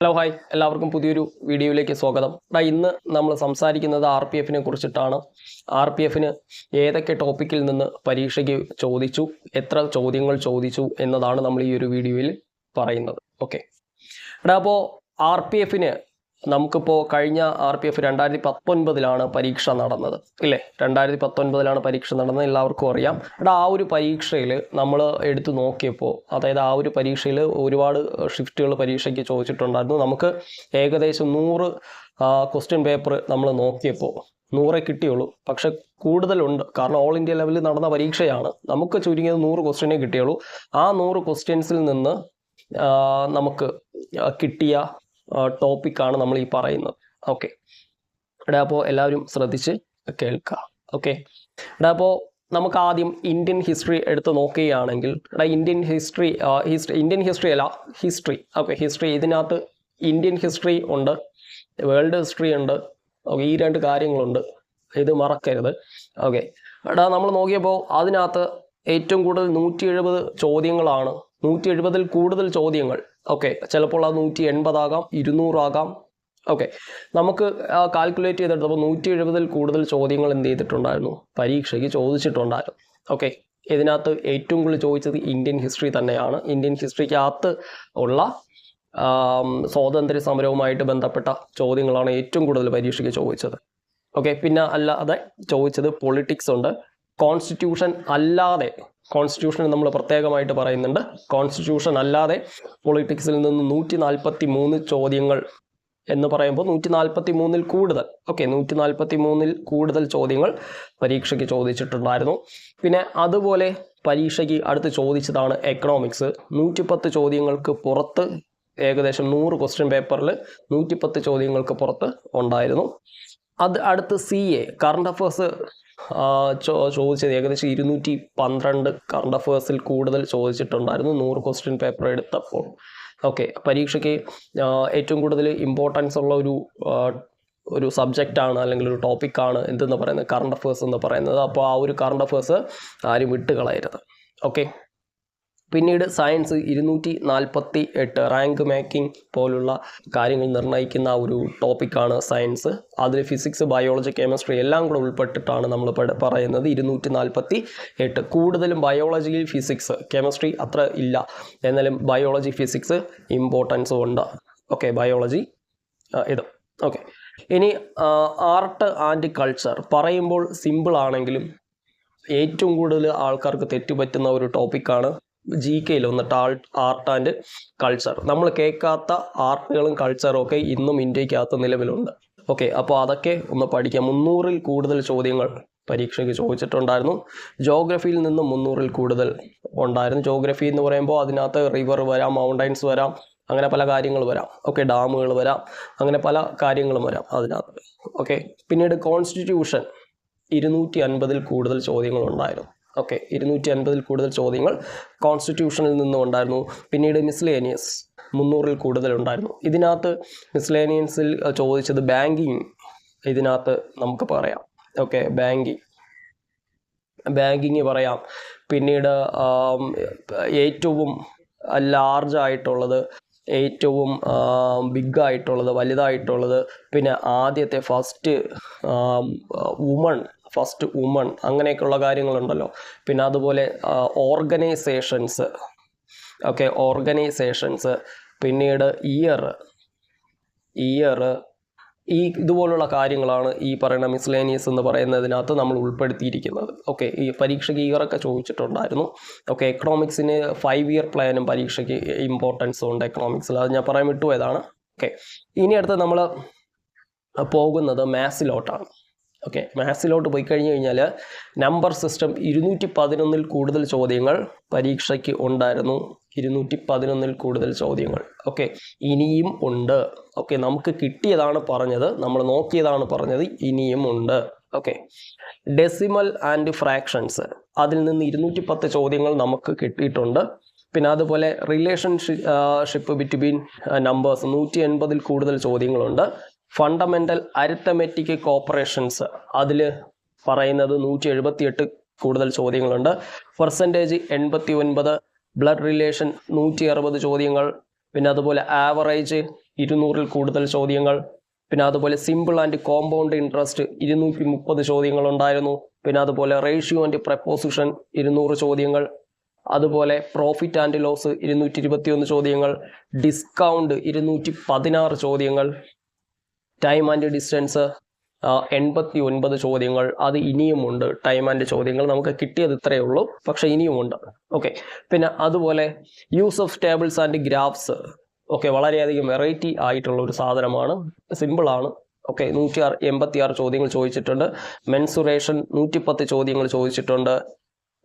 Hello hi എല്ലാവർക്കും പുതിയൊരു വീഡിയോയിലേക്ക് സ്വാഗതം. ഡാ ഇന്ന് നമ്മൾ സംസാരിക്കുന്നത് ആർ പി എഫിനെ കുറിച്ചിട്ടാണ്. ആർ പി എഫിന് ഏതൊക്കെ ടോപ്പിക്കിൽ നിന്ന് പരീക്ഷയ്ക്ക് ചോദിച്ചു എത്ര ചോദ്യങ്ങൾ ചോദിച്ചു എന്നതാണ് നമ്മൾ ഈ ഒരു വീഡിയോയിൽ പറയുന്നത്. ഓക്കെ എടാ അപ്പോൾ ആർ പി എഫിന് നമുക്കിപ്പോൾ കഴിഞ്ഞ ആർ പി എഫ് രണ്ടായിരത്തി പത്തൊൻപതിലാണ് പരീക്ഷ നടന്നത് ഇല്ലേ? രണ്ടായിരത്തി പത്തൊൻപതിലാണ് പരീക്ഷ നടന്നത് എല്ലാവർക്കും അറിയാം. എടാ ആ ഒരു പരീക്ഷയിൽ നമ്മൾ എടുത്തു നോക്കിയപ്പോൾ അതായത് ആ ഒരു പരീക്ഷയിൽ ഒരുപാട് ഷിഫ്റ്റുകൾ പരീക്ഷയ്ക്ക് ചോദിച്ചിട്ടുണ്ടായിരുന്നു. നമുക്ക് ഏകദേശം നൂറ് ക്വസ്റ്റ്യൻ പേപ്പർ നമ്മൾ നോക്കിയപ്പോൾ നൂറേ കിട്ടിയുള്ളൂ. പക്ഷെ കൂടുതലുണ്ട്. കാരണം ഓൾ ഇന്ത്യ ലെവലിൽ നടന്ന പരീക്ഷയാണ്. നമുക്ക് ചുരുങ്ങിയത് നൂറ് ക്വസ്റ്റ്യനേ കിട്ടിയുള്ളൂ. ആ നൂറ് ക്വസ്റ്റ്യൻസിൽ നിന്ന് നമുക്ക് കിട്ടിയ ടോപ്പിക്കാണ് നമ്മൾ ഈ പറയുന്നത്. ഓക്കെ ഇവിടെ അപ്പോൾ എല്ലാവരും ശ്രദ്ധിച്ച് കേൾക്കുക ഓക്കെ ഇവിടെ അപ്പോൾ നമുക്ക് ആദ്യം ഇന്ത്യൻ ഹിസ്റ്ററി എടുത്ത് നോക്കുകയാണെങ്കിൽ ഇവിടെ Indian history history Indian history അല്ല ഹിസ്റ്ററി ഓക്കെ ഹിസ്റ്ററി ഇതിനകത്ത് ഇന്ത്യൻ ഹിസ്റ്ററി ഉണ്ട് വേൾഡ് ഹിസ്റ്ററി ഉണ്ട് ഓക്കെ ഈ രണ്ട് കാര്യങ്ങളുണ്ട്. ഇത് മറക്കരുത്. ഓക്കെ എടാ നമ്മൾ നോക്കിയപ്പോൾ അതിനകത്ത് ഏറ്റവും കൂടുതൽ നൂറ്റി എഴുപത് ചോദ്യങ്ങളാണ് നൂറ്റി എഴുപതിൽ കൂടുതൽ ചോദ്യങ്ങൾ. ഓക്കെ ചിലപ്പോൾ അത് നൂറ്റി എൺപതാകാം ഇരുന്നൂറാകാം. ഓക്കെ നമുക്ക് കാൽക്കുലേറ്റ് ചെയ്തെടുത്തപ്പോൾ നൂറ്റി എഴുപതിൽ കൂടുതൽ ചോദ്യങ്ങൾ എന്ത് ചെയ്തിട്ടുണ്ടായിരുന്നു? പരീക്ഷയ്ക്ക് ചോദിച്ചിട്ടുണ്ടായിരുന്നു. ഓക്കെ ഇതിനകത്ത് ഏറ്റവും കൂടുതൽ ചോദിച്ചത് ഇന്ത്യൻ ഹിസ്റ്ററി തന്നെയാണ്. ഇന്ത്യൻ ഹിസ്റ്ററിക്കകത്ത് ഉള്ള സ്വാതന്ത്ര്യ സമരവുമായിട്ട് ബന്ധപ്പെട്ട ചോദ്യങ്ങളാണ് ഏറ്റവും കൂടുതൽ പരീക്ഷയ്ക്ക് ചോദിച്ചത്. ഓക്കെ പിന്നെ അല്ലാതെ ചോദിച്ചത് പൊളിറ്റിക്സ് ഉണ്ട്. കോൺസ്റ്റിറ്റ്യൂഷൻ അല്ലാതെ കോൺസ്റ്റിറ്റ്യൂഷൻ നമ്മൾ പ്രത്യേകമായിട്ട് പറയുന്നുണ്ട്. കോൺസ്റ്റിറ്റ്യൂഷൻ അല്ലാതെ പൊളിറ്റിക്സിൽ നിന്ന് നൂറ്റി നാൽപ്പത്തി മൂന്ന് ചോദ്യങ്ങൾ എന്ന് പറയുമ്പോൾ നൂറ്റി നാൽപ്പത്തി മൂന്നിൽ കൂടുതൽ. ഓക്കെ നൂറ്റി നാൽപ്പത്തി മൂന്നിൽ കൂടുതൽ ചോദ്യങ്ങൾ പരീക്ഷയ്ക്ക് ചോദിച്ചിട്ടുണ്ടായിരുന്നു. പിന്നെ അതുപോലെ പരീക്ഷയ്ക്ക് അടുത്ത് ചോദിച്ചതാണ് എക്കണോമിക്സ് നൂറ്റിപ്പത്ത് ചോദ്യങ്ങൾക്ക് പുറത്ത് ഏകദേശം നൂറ് ക്വസ്റ്റ്യൻ പേപ്പറിൽ നൂറ്റിപ്പത്ത് ചോദ്യങ്ങൾക്ക് പുറത്ത് ഉണ്ടായിരുന്നു. അത് അടുത്ത് സി എ കറണ്ട് അഫേഴ്സ് ചോദിച്ചത് ഏകദേശം ഇരുന്നൂറ്റി പന്ത്രണ്ട് കറണ്ട് അഫേഴ്സിൽ കൂടുതൽ ചോദിച്ചിട്ടുണ്ടായിരുന്നു നൂറ് ക്വസ്റ്റ്യൻ പേപ്പർ എടുത്തപ്പോൾ. ഓക്കെ പരീക്ഷയ്ക്ക് ഏറ്റവും കൂടുതൽ ഇമ്പോർട്ടൻസ് ഉള്ള ഒരു ഒരു സബ്ജക്റ്റ് ആണ് അല്ലെങ്കിൽ ഒരു ടോപ്പിക്കാണ് എന്തെന്ന് പറയുന്നത് കറണ്ട് അഫേഴ്സ് എന്ന് പറയുന്നത്. അപ്പോൾ ആ ഒരു കറണ്ട് അഫേഴ്സ് ആരും വിട്ടുകളയരുത്. ഓക്കെ പിന്നീട് സയൻസ് ഇരുന്നൂറ്റി നാൽപ്പത്തി എട്ട് റാങ്ക് മേക്കിംഗ് പോലുള്ള കാര്യങ്ങൾ നിർണയിക്കുന്ന ഒരു ടോപ്പിക്കാണ് സയൻസ്. അതിൽ ഫിസിക്സ് ബയോളജി കെമിസ്ട്രി എല്ലാം കൂടെ ഉൾപ്പെട്ടിട്ടാണ് നമ്മൾ പറയുന്നത് ഇരുന്നൂറ്റി നാൽപ്പത്തി എട്ട് കൂടുതലും ബയോളജിയിൽ ഫിസിക്സ് കെമിസ്ട്രി അത്ര ഇല്ല. എന്നാലും ബയോളജി ഫിസിക്സ് ഇമ്പോർട്ടൻസ് ഉണ്ട്. ഓക്കെ ബയോളജി ഇത്. ഓക്കെ. ഇനി ആർട്ട് ആൻഡ് കൾച്ചർ പറയുമ്പോൾ സിമ്പിൾ ആണെങ്കിലും ഏറ്റവും കൂടുതൽ ആൾക്കാർക്ക് തെറ്റുപറ്റുന്ന ഒരു ടോപ്പിക്കാണ് ജി കെയിൽ വന്നിട്ട് ആർട്ട് ആർട്ട് ആൻഡ് കൾച്ചർ നമ്മൾ കേൾക്കാത്ത ആർട്ടുകളും കൾച്ചറും ഒക്കെ ഇന്നും ഇന്ത്യക്കകത്ത് നിലവിലുണ്ട്. ഓക്കെ അപ്പോൾ അതൊക്കെ ഒന്ന് പഠിക്കാം. മുന്നൂറിൽ കൂടുതൽ ചോദ്യങ്ങൾ പരീക്ഷയ്ക്ക് ചോദിച്ചിട്ടുണ്ടായിരുന്നു. ജോഗ്രഫിയിൽ നിന്നും മുന്നൂറിൽ കൂടുതൽ ഉണ്ടായിരുന്നു. ജോഗ്രഫി എന്ന് പറയുമ്പോൾ അതിനകത്ത് റിവർ വരാം മൗണ്ടൈൻസ് വരാം അങ്ങനെ പല കാര്യങ്ങൾ വരാം. ഓക്കെ ഡാമുകൾ വരാം അങ്ങനെ പല കാര്യങ്ങളും വരാം അതിനകത്ത്. ഓക്കെ പിന്നീട് കോൺസ്റ്റിറ്റ്യൂഷൻ ഇരുന്നൂറ്റി അൻപതിൽ കൂടുതൽ ചോദ്യങ്ങൾ ഉണ്ടായിരുന്നു. ഓക്കെ ഇരുന്നൂറ്റി അൻപതിൽ കൂടുതൽ ചോദ്യങ്ങൾ കോൺസ്റ്റിറ്റ്യൂഷനിൽ നിന്നും ഉണ്ടായിരുന്നു പിന്നീട് മിസ്ലേനിയസ് മുന്നൂറിൽ കൂടുതൽ ഉണ്ടായിരുന്നു. ഇതിനകത്ത് മിസ്ലേനിയൻസിൽ ചോദിച്ചത് ബാങ്കിങ് ഇതിനകത്ത് നമുക്ക് പറയാം. ഓക്കെ ബാങ്കിങ് ബാങ്കിങ് പറയാം. പിന്നീട് ഏറ്റവും ലാർജ് ആയിട്ടുള്ളത് ഏറ്റവും ബിഗ് ആയിട്ടുള്ളത് വലുതായിട്ടുള്ളത് പിന്നെ ആദ്യത്തെ ഫസ്റ്റ് വുമൺ ഫസ്റ്റ് വുമൺ അങ്ങനെയൊക്കെയുള്ള കാര്യങ്ങളുണ്ടല്ലോ. പിന്നെ അതുപോലെ ഓർഗനൈസേഷൻസ്. Okay organisations. പിന്നീട് ഇയർ ഇയർ. ഈ ഇതുപോലുള്ള കാര്യങ്ങളാണ് ഈ പറയുന്ന മിസ്ലേനിയസ് എന്ന് പറയുന്നതിനകത്ത് നമ്മൾ ഉൾപ്പെടുത്തിയിരിക്കുന്നത്. ഓക്കെ ഈ പരീക്ഷയ്ക്ക് ഇയറൊക്കെ ചോദിച്ചിട്ടുണ്ടായിരുന്നു. ഓക്കെ എക്കണോമിക്സിന് ഫൈവ് ഇയർ പ്ലാനും പരീക്ഷയ്ക്ക് ഇമ്പോർട്ടൻസ് ഉണ്ട് എക്കണോമിക്സിൽ അത് ഞാൻ പറയാൻ വിട്ടുപോയതാണ്. ഓക്കെ ഇനി അടുത്ത് നമ്മൾ പോകുന്നത് മാത്സിലോട്ടാണ് ഓക്കെ മാത്സിലോട്ട് പോയി കഴിഞ്ഞ് കഴിഞ്ഞാൽ നമ്പർ സിസ്റ്റം ഇരുന്നൂറ്റി പതിനൊന്നിൽ കൂടുതൽ ചോദ്യങ്ങൾ പരീക്ഷയ്ക്ക് ഉണ്ടായിരുന്നു. ഇരുന്നൂറ്റി പതിനൊന്നിൽ കൂടുതൽ ചോദ്യങ്ങൾ. ഓക്കെ ഇനിയും ഉണ്ട്. ഓക്കെ നമുക്ക് കിട്ടിയതാണ് പറഞ്ഞത്. നമ്മൾ നോക്കിയതാണ് പറഞ്ഞത്. ഇനിയും ഉണ്ട്. ഓക്കെ ഡെസിമൽ ആൻഡ് ഫ്രാക്ഷൻസ് അതിൽ നിന്ന് ഇരുന്നൂറ്റി പത്ത് ചോദ്യങ്ങൾ നമുക്ക് കിട്ടിയിട്ടുണ്ട്. പിന്നെ അതുപോലെ റിലേഷൻഷിപ്പ് ബിറ്റ്വീൻ നമ്പേഴ്സ് നൂറ്റി എൺപതിൽ കൂടുതൽ ചോദ്യങ്ങളുണ്ട്. ഫണ്ടമെന്റൽ അരിത്തമെറ്റിക് കോപ്പറേഷൻസ് അതിൽ പറയുന്നത് നൂറ്റി എഴുപത്തിയെട്ട് കൂടുതൽ ചോദ്യങ്ങളുണ്ട്. പെർസെന്റേജ് എൺപത്തി ഒൻപത് ബ്ലഡ് റിലേഷൻ നൂറ്റി അറുപത് ചോദ്യങ്ങൾ പിന്നെ അതുപോലെ ആവറേജ് ഇരുന്നൂറിൽ കൂടുതൽ ചോദ്യങ്ങൾ പിന്നെ അതുപോലെ സിമ്പിൾ ആൻഡ് കോമ്പൗണ്ട് ഇൻട്രസ്റ്റ് ഇരുന്നൂറ്റി മുപ്പത് ചോദ്യങ്ങൾ ഉണ്ടായിരുന്നു പിന്നെ അതുപോലെ റേഷ്യോ ആൻഡ് പ്രപ്പോസിഷൻ ഇരുന്നൂറ് ചോദ്യങ്ങൾ അതുപോലെ പ്രോഫിറ്റ് ആൻഡ് ലോസ് ഇരുന്നൂറ്റി ഇരുപത്തിയൊന്ന് ചോദ്യങ്ങൾ ഡിസ്കൗണ്ട് ഇരുന്നൂറ്റി പതിനാറ് ചോദ്യങ്ങൾ ടൈം ആൻഡ് ഡിസ്റ്റൻസ് എൺപത്തി ഒൻപത് ചോദ്യങ്ങൾ അത് ഇനിയുമുണ്ട്. ടൈം ആൻഡ് ചോദ്യങ്ങൾ നമുക്ക് കിട്ടിയത് ഇത്രയേ ഉള്ളൂ. പക്ഷേ ഇനിയുമുണ്ട്. ഓക്കെ പിന്നെ അതുപോലെ use of tables and graphs okay വളരെയധികം വെറൈറ്റി ആയിട്ടുള്ള ഒരു സാധനമാണ്. സിമ്പിളാണ് ഓക്കെ നൂറ്റി ആറ് എൺപത്തി ആറ് ചോദ്യങ്ങൾ ചോദിച്ചിട്ടുണ്ട്. മെൻസുറേഷൻ നൂറ്റിപ്പത്ത് ചോദ്യങ്ങൾ ചോദിച്ചിട്ടുണ്ട്.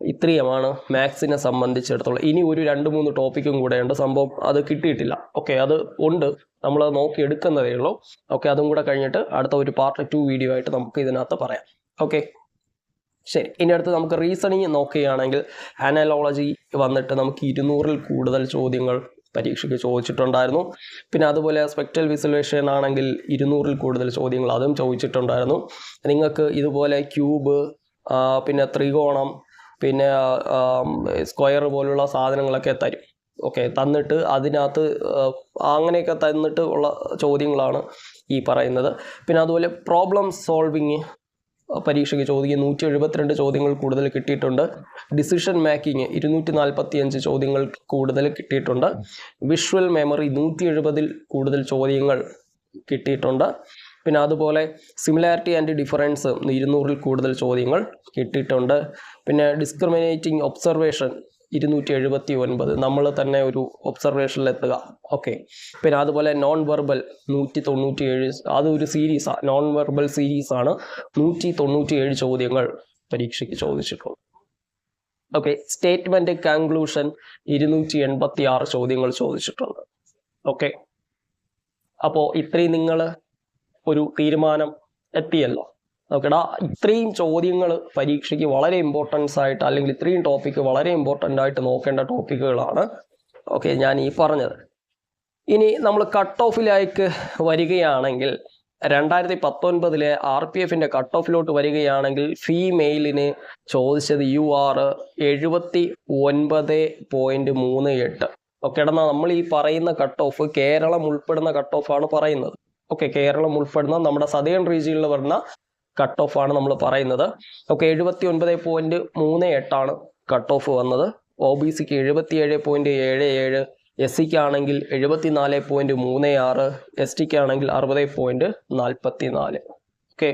ഇത്രയുമാണ് മാത്സിനെ സംബന്ധിച്ചിടത്തോളം. ഇനി ഒരു രണ്ട് മൂന്ന് ടോപ്പിക്കും കൂടെ ഉണ്ട്. സംഭവം അത് കിട്ടിയിട്ടില്ല. ഓക്കെ അത് ഉണ്ട്. നമ്മൾ നോക്കി എടുക്കുന്നതേ ഉള്ളൂ. ഓക്കെ അതും കൂടെ കഴിഞ്ഞിട്ട് അടുത്ത ഒരു പാർട്ട് ടു വീഡിയോ ആയിട്ട് നമുക്ക് ഇതിനകത്ത് പറയാം. ഓക്കെ ശരി. ഇനി അടുത്ത് നമുക്ക് റീസണിങ് നോക്കുകയാണെങ്കിൽ അനലോളജി വന്നിട്ട് നമുക്ക് ഇരുന്നൂറിൽ കൂടുതൽ ചോദ്യങ്ങൾ പരീക്ഷയ്ക്ക് ചോദിച്ചിട്ടുണ്ടായിരുന്നു. പിന്നെ അതുപോലെ സ്പെക്ടൽ വിസലേഷൻ ആണെങ്കിൽ ഇരുന്നൂറിൽ കൂടുതൽ ചോദ്യങ്ങൾ അതും ചോദിച്ചിട്ടുണ്ടായിരുന്നു. നിങ്ങൾക്ക് ഇതുപോലെ ക്യൂബ് പിന്നെ ത്രികോണം പിന്നെ സ്ക്വയർ പോലുള്ള സാധനങ്ങളൊക്കെ തരും. ഓക്കെ തന്നിട്ട് അതിനകത്ത് അങ്ങനെയൊക്കെ തന്നിട്ട് ഉള്ള ചോദ്യങ്ങളാണ് ഈ പറയുന്നത്. പിന്നെ അതുപോലെ പ്രോബ്ലം സോൾവിങ് പരീക്ഷയ്ക്ക് ചോദിക്കുക നൂറ്റി എഴുപത്തിരണ്ട് ചോദ്യങ്ങൾ കൂടുതൽ കിട്ടിയിട്ടുണ്ട്. ഡിസിഷൻ മേക്കിംഗ് ഇരുന്നൂറ്റി നാൽപ്പത്തി അഞ്ച് ചോദ്യങ്ങൾ കൂടുതൽ കിട്ടിയിട്ടുണ്ട്. വിഷ്വൽ മെമ്മറി നൂറ്റി എഴുപതിൽ കൂടുതൽ ചോദ്യങ്ങൾ കിട്ടിയിട്ടുണ്ട്. പിന്നെ അതുപോലെ സിമിലാരിറ്റി ആൻഡ് ഡിഫറൻസ് ഇരുന്നൂറിൽ കൂടുതൽ ചോദ്യങ്ങൾ കിട്ടിയിട്ടുണ്ട്. പിന്നെ ഡിസ്ക്രിമിനേറ്റിംഗ് ഒബ്സർവേഷൻ ഇരുന്നൂറ്റി എഴുപത്തി ഒൻപത് നമ്മൾ തന്നെ ഒരു ഒബ്സർവേഷനിൽ എത്തുക ഓക്കെ പിന്നെ അതുപോലെ നോൺ വെർബൽ നൂറ്റി തൊണ്ണൂറ്റി ഏഴ് അത് ഒരു സീരീസാണ് നോൺ വെർബൽ സീരീസാണ് നൂറ്റി തൊണ്ണൂറ്റി ഏഴ് ചോദ്യങ്ങൾ പരീക്ഷയ്ക്ക് ചോദിച്ചിട്ടുള്ളത്. ഓക്കെ സ്റ്റേറ്റ്മെന്റ് കൺക്ലൂഷൻ ഇരുന്നൂറ്റി എൺപത്തി ആറ് ചോദ്യങ്ങൾ ചോദിച്ചിട്ടുണ്ട്. ഓക്കെ അപ്പോൾ ഇത്രയും നിങ്ങൾ ഒരു തീരുമാനം എത്തിയല്ലോ. ഓക്കെടാ ഇത്രയും ചോദ്യങ്ങൾ പരീക്ഷയ്ക്ക് വളരെ ഇമ്പോർട്ടൻസ് ആയിട്ട് അല്ലെങ്കിൽ ഇത്രയും ടോപ്പിക്ക് വളരെ ഇമ്പോർട്ടന്റ് ആയിട്ട് നോക്കേണ്ട ടോപ്പിക്കുകളാണ് ഓക്കെ ഞാൻ ഈ പറഞ്ഞത്. ഇനി നമ്മൾ കട്ട് ഓഫിലേക്ക് വരികയാണെങ്കിൽ രണ്ടായിരത്തി പത്തൊൻപതിലെ ആർ പി എഫിന്റെ കട്ട് ഓഫിലോട്ട് വരികയാണെങ്കിൽ ഫീമെയിലിന് ചോദിച്ചത് യു ആർ എഴുപത്തി ഒൻപത് പോയിന്റ് മൂന്ന് എട്ട്. ഓക്കെ എടാ നമ്മൾ ഈ പറയുന്ന കട്ട് ഓഫ് കേരളം ഉൾപ്പെടുന്ന കട്ട് ഓഫാണ് പറയുന്നത്. ഓക്കെ കേരളം ഉൾപ്പെടുന്ന നമ്മുടെ സദേൺ റീജിയനിൽ വരുന്ന കട്ട് ഓഫ് ആണ് നമ്മൾ പറയുന്നത്. ഓക്കെ എഴുപത്തി ഒൻപത് പോയിന്റ് മൂന്ന് എട്ടാണ് കട്ട് ഓഫ് വന്നത്. ഒ ബി സിക്ക് എഴുപത്തി ഏഴ് പോയിന്റ് ഏഴ് ഏഴ് എസ് സിക്ക് ആണെങ്കിൽ എഴുപത്തി നാല് പോയിന്റ് മൂന്ന് ആറ് എസ് ടിക്ക് ആണെങ്കിൽ അറുപത് പോയിന്റ് നാൽപ്പത്തി നാല് ഓക്കെ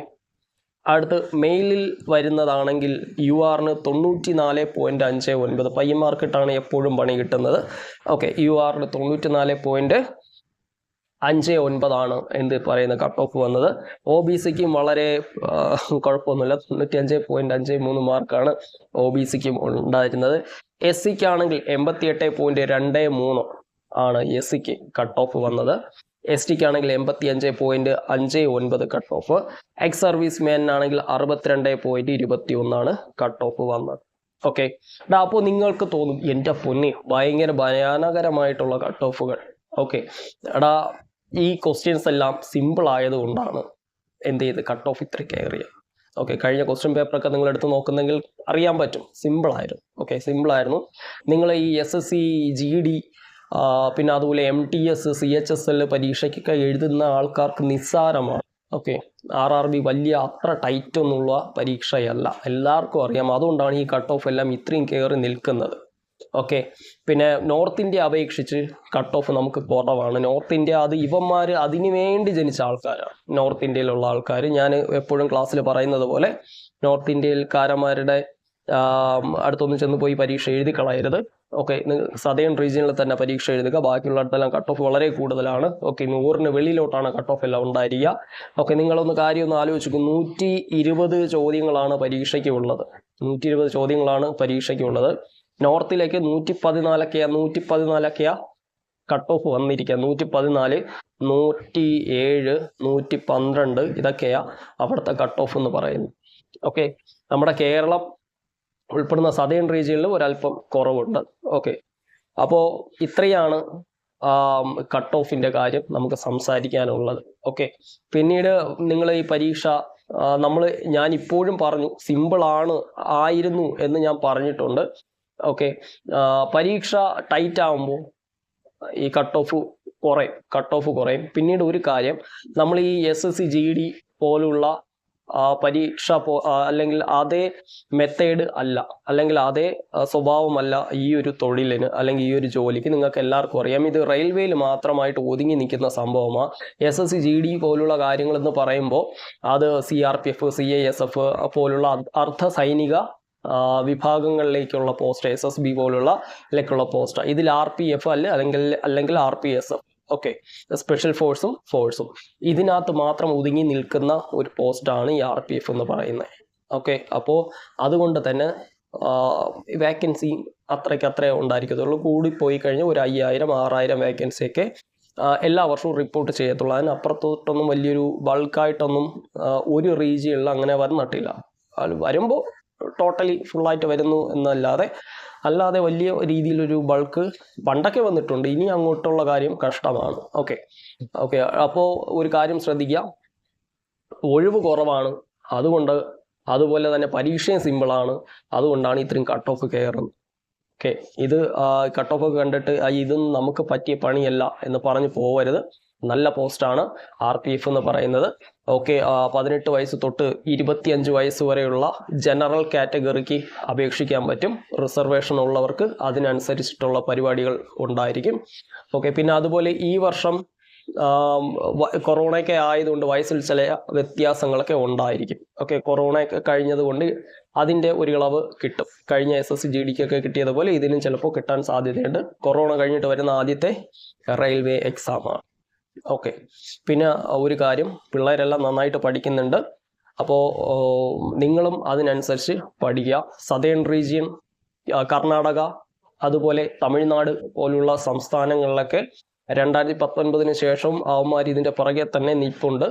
അടുത്ത് മെയിലിൽ വരുന്നതാണെങ്കിൽ യു ആറിന് തൊണ്ണൂറ്റി നാല് പോയിന്റ് അഞ്ച് ഒൻപത്. പയ്യന്മാർക്കിട്ടാണ് എപ്പോഴും പണി കിട്ടുന്നത്. ഓക്കെ യു ആറിന് തൊണ്ണൂറ്റി നാല് പോയിന്റ് അഞ്ച് ഒൻപതാണ് എന്ത് പറയുന്ന കട്ട് ഓഫ് വന്നത്. ഒ ബി സിക്കും വളരെ കുഴപ്പമൊന്നുമില്ല. തൊണ്ണൂറ്റി അഞ്ച് പോയിന്റ് അഞ്ച് മൂന്ന് മാർക്കാണ് ഒ ബി സിക്കും ഉണ്ടായിരുന്നത്. എസ് സിക്ക് ആണെങ്കിൽ എൺപത്തി എട്ട് പോയിന്റ് രണ്ട് മൂന്ന് ആണ് എസ് സിക്ക് കട്ട് ഓഫ് വന്നത്. എസ് ടിക്ക് ആണെങ്കിൽ എൺപത്തി അഞ്ച് പോയിന്റ് അഞ്ച് ഒൻപത് കട്ട് ഓഫ് എക്സ് സർവീസ് മാനാണെങ്കിൽ അറുപത്തിരണ്ട് പോയിന്റ് ഇരുപത്തി ഒന്നാണ് കട്ട് ഓഫ് വന്നത്. ഓക്കെ അപ്പോൾ നിങ്ങൾക്ക് തോന്നും എന്റെ പൊന്നി ഭയങ്കര ഭയാനകരമായിട്ടുള്ള കട്ട് ഓഫുകൾ ഓക്കെ എടാ ഈ ക്വസ്റ്റ്യൻസ് എല്ലാം സിമ്പിൾ ആയതുകൊണ്ടാണ് എന്ത് ചെയ്ത്? കട്ട് ഓഫ് ഇത്ര കയറിയത് ഓക്കെ കഴിഞ്ഞ ക്വസ്റ്റ്യൻ പേപ്പറൊക്കെ നിങ്ങൾ എടുത്ത് നോക്കുന്നെങ്കിൽ അറിയാൻ പറ്റും. സിമ്പിൾ ആയിരുന്നു. ഓക്കെ സിമ്പിൾ ആയിരുന്നു. നിങ്ങൾ ഈ S S C G D പിന്നെ അതുപോലെ M T S C H S L പരീക്ഷയ്ക്കൊക്കെ എഴുതുന്ന ആൾക്കാർക്ക് നിസ്സാരമാണ്. ഓക്കെ ആർ ആർ ബി വലിയ അത്ര ടൈറ്റ് ഒന്നുള്ള പരീക്ഷയല്ല. എല്ലാവർക്കും അറിയാം. അതുകൊണ്ടാണ് ഈ കട്ട് ഓഫ് എല്ലാം ഇത്രയും കയറി നിൽക്കുന്നത്. ഓക്കെ. പിന്നെ നോർത്ത് ഇന്ത്യ അപേക്ഷിച്ച് കട്ട് ഓഫ് നമുക്ക് കുറവാണ്. നോർത്ത് ഇന്ത്യ അത് ഇവന്മാർ അതിനു വേണ്ടി ജനിച്ച ആൾക്കാരാണ്. നോർത്ത് ഇന്ത്യയിലുള്ള ആൾക്കാർ ഞാൻ എപ്പോഴും ക്ലാസ്സിൽ പറയുന്നത് പോലെ നോർത്ത് ഇന്ത്യയിൽക്കാരന്മാരുടെ അടുത്തൊന്നും ചെന്ന് പോയി പരീക്ഷ എഴുതി കളയരുത്. ഓക്കെ സതേൺ റീജിയനിൽ തന്നെ പരീക്ഷ എഴുതുക. ബാക്കിയുള്ളിടത്തെല്ലാം കട്ട് ഓഫ് വളരെ കൂടുതലാണ്. ഓക്കെ നൂറിന് വെളിയിലോട്ടാണ് കട്ട് ഓഫ് എല്ലാം ഉണ്ടായിരിക്കുക ഓക്കെ നിങ്ങളൊന്ന് കാര്യം ഒന്ന് ആലോചിക്കും. നൂറ്റി ഇരുപത് ചോദ്യങ്ങളാണ് പരീക്ഷയ്ക്ക് ഉള്ളത്. നൂറ്റി ഇരുപത് ചോദ്യങ്ങളാണ് പരീക്ഷയ്ക്ക് ഉള്ളത്. നോർത്തിലേക്ക് നൂറ്റി പതിനാലൊക്കെയാ നൂറ്റി പതിനാലൊക്കെയാ കട്ട് ഓഫ് വന്നിരിക്കുക നൂറ്റി പതിനാല് നൂറ്റി ഏഴ് നൂറ്റി പന്ത്രണ്ട് ഇതൊക്കെയാ അവിടുത്തെ കട്ട് ഓഫ് എന്ന് പറയുന്നത്. ഓക്കെ നമ്മുടെ കേരളം ഉൾപ്പെടുന്ന സതേൺ റീജിയനിൽ ഒരല്പം കുറവുണ്ട്. ഓക്കെ അപ്പോൾ ഇത്രയാണ് കട്ട് ഓഫിന്റെ കാര്യം നമുക്ക് സംസാരിക്കാനുള്ളത്. ഓക്കെ പിന്നീട് നിങ്ങൾ ഈ പരീക്ഷ നമ്മൾ ഞാൻ ഇപ്പോഴും പറഞ്ഞു സിമ്പിളാണ് ആയിരുന്നു എന്ന് ഞാൻ പറഞ്ഞിട്ടുണ്ട്. ഓക്കെ പരീക്ഷ ടൈറ്റ് ആകുമ്പോൾ ഈ കട്ട് ഓഫ് കുറയും കട്ട് ഓഫ് കുറയും. പിന്നീട് ഒരു കാര്യം നമ്മൾ ഈ S S C G D പോലുള്ള പരീക്ഷ പോ അല്ലെങ്കിൽ അതേ മെത്തേഡ് അല്ല അല്ലെങ്കിൽ അതേ സ്വഭാവമല്ല ഈ ഒരു തൊഴിലിന് അല്ലെങ്കിൽ ഈ ഒരു ജോലിക്ക് നിങ്ങൾക്ക് എല്ലാവർക്കും അറിയാം. ഇത് റെയിൽവേയിൽ മാത്രമായിട്ട് ഒതുങ്ങി നിൽക്കുന്ന സംഭവമാണ് S S C G D പോലുള്ള കാര്യങ്ങളെന്ന് പറയുമ്പോൾ അത് C R P F C I S F പോലുള്ള അർദ്ധ- സൈനിക വിഭാഗങ്ങളിലേക്കുള്ള പോസ്റ്റ് എസ് എസ് ബി പോലുള്ള ഇതിലേക്കുള്ള പോസ്റ്റ് ഇതിൽ ആർ പി എഫ് അല്ല അല്ലെങ്കിൽ അല്ലെങ്കിൽ R P S F okay special ഫോഴ്സും ഫോഴ്സും ഇതിനകത്ത് മാത്രം ഒതുങ്ങി നിൽക്കുന്ന ഒരു പോസ്റ്റാണ് ഈ ആർ പി എഫ് എന്ന് പറയുന്നത്. ഓക്കെ അപ്പോൾ അതുകൊണ്ട് തന്നെ വേക്കൻസി അത്രയ്ക്ക് അത്രേ ഉണ്ടായിരിക്കത്തുള്ളൂ. കൂടിപ്പോയി കഴിഞ്ഞാൽ ഒരു അയ്യായിരം ആറായിരം വേക്കൻസിയൊക്കെ എല്ലാ വർഷവും റിപ്പോർട്ട് ചെയ്യത്തുള്ളൂ. അതിനപ്പുറത്തോട്ടൊന്നും വലിയൊരു ബൾക്കായിട്ടൊന്നും ഒരു റീജിയുള്ള അങ്ങനെ വന്നിട്ടില്ല. വരുമ്പോൾ ടോട്ടലി ഫുള്ളായിട്ട് വരുന്നു എന്നല്ലാതെ അല്ലാതെ വലിയ രീതിയിലൊരു ബൾക്ക് പണ്ടൊക്കെ വന്നിട്ടുണ്ട്. ഇനി അങ്ങോട്ടുള്ള കാര്യം കഷ്ടമാണ്. ഓക്കെ ഓക്കെ അപ്പോൾ ഒരു കാര്യം ശ്രദ്ധിക്കുക ഒഴിവ് കുറവാണ്. അതുകൊണ്ട് അതുപോലെ തന്നെ പരീക്ഷയും സിമ്പിളാണ് അതുകൊണ്ടാണ് ഇത്രയും കട്ട് ഓഫ് കയറുന്നത്. ഓക്കെ ഇത് കട്ട് ഓഫ് കണ്ടിട്ട് ഇതും നമുക്ക് പറ്റിയ പണിയല്ല എന്ന് പറഞ്ഞ് പോവരുത്. നല്ല പോസ്റ്റാണ് ആർ പി എഫ് എന്ന് പറയുന്നത്. ഓക്കെ പതിനെട്ട് വയസ്സ് തൊട്ട് ഇരുപത്തിയഞ്ച് വയസ്സ് വരെയുള്ള ജനറൽ കാറ്റഗറിക്ക് അപേക്ഷിക്കാൻ പറ്റും. റിസർവേഷൻ ഉള്ളവർക്ക് അതിനനുസരിച്ചിട്ടുള്ള പരിപാടികൾ ഉണ്ടായിരിക്കും. ഓക്കെ പിന്നെ അതുപോലെ ഈ വർഷം കൊറോണയൊക്കെ ആയതുകൊണ്ട് വയസ്സിൽ ചില വ്യത്യാസങ്ങളൊക്കെ ഉണ്ടായിരിക്കും. ഓക്കെ കൊറോണയൊക്കെ കഴിഞ്ഞതുകൊണ്ട് അതിന്റെ ഒരു ഇളവ് കിട്ടും. കഴിഞ്ഞ എസ് എസ് ജി ഡിക്കൊക്കെ കിട്ടിയതുപോലെ ഇതിനും ചിലപ്പോൾ കിട്ടാൻ സാധ്യതയുണ്ട്. കൊറോണ കഴിഞ്ഞിട്ട് വരുന്ന ആദ്യത്തെ റെയിൽവേ എക്സാമാണ്. ഓക്കെ പിന്നെ ഒരു കാര്യം. പിള്ളേരെല്ലാം നന്നായിട്ട് പഠിക്കുന്നുണ്ട്. അപ്പോൾ നിങ്ങളും അതിനനുസരിച്ച് പഠിക്കുക. സതേൺ റീജിയൻ കർണാടക അതുപോലെ തമിഴ്നാട് പോലുള്ള സംസ്ഥാനങ്ങളിലൊക്കെ രണ്ടായിരത്തി പത്തൊൻപതിന് ശേഷം അവന്മാർ ഇതിന്റെ പുറകെ തന്നെ നിൽപ്പുണ്ട്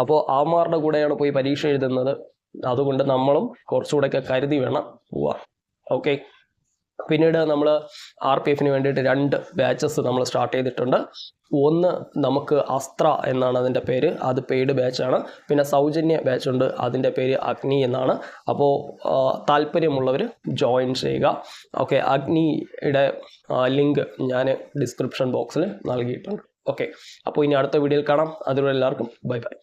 അപ്പോൾ അവന്മാരുടെ കൂടെയാണ് പോയി പരീക്ഷ എഴുതുന്നത്. അതുകൊണ്ട് നമ്മളും കുറച്ചുകൂടെയൊക്കെ കരുതി വേണം പോവാ ഓക്കെ പിന്നീട് നമ്മൾ ആർ പി എഫിന് വേണ്ടിയിട്ട് രണ്ട് ബാച്ചസ് നമ്മൾ സ്റ്റാർട്ട് ചെയ്തിട്ടുണ്ട്. ഒന്ന് നമുക്ക് അസ്ത്ര എന്നാണ് അതിന്റെ പേര്. അത് പെയ്ഡ് ബാച്ചാണ് പിന്നെ സൗജന്യ ബാച്ച് ഉണ്ട്. അതിന്റെ പേര് അഗ്നി എന്നാണ്. അപ്പോൾ താല്പര്യമുള്ളവർ ജോയിൻ ചെയ്യുക. ഓക്കെ അഗ്നിയുടെ ലിങ്ക് ഞാൻ ഡിസ്ക്രിപ്ഷൻ ബോക്സിൽ നൽകിയിട്ടുണ്ട്. ഓക്കെ അപ്പോൾ ഇനി അടുത്ത വീഡിയോയിൽ കാണാം. അതുവരെ എല്ലാവർക്കും ബൈ ബൈ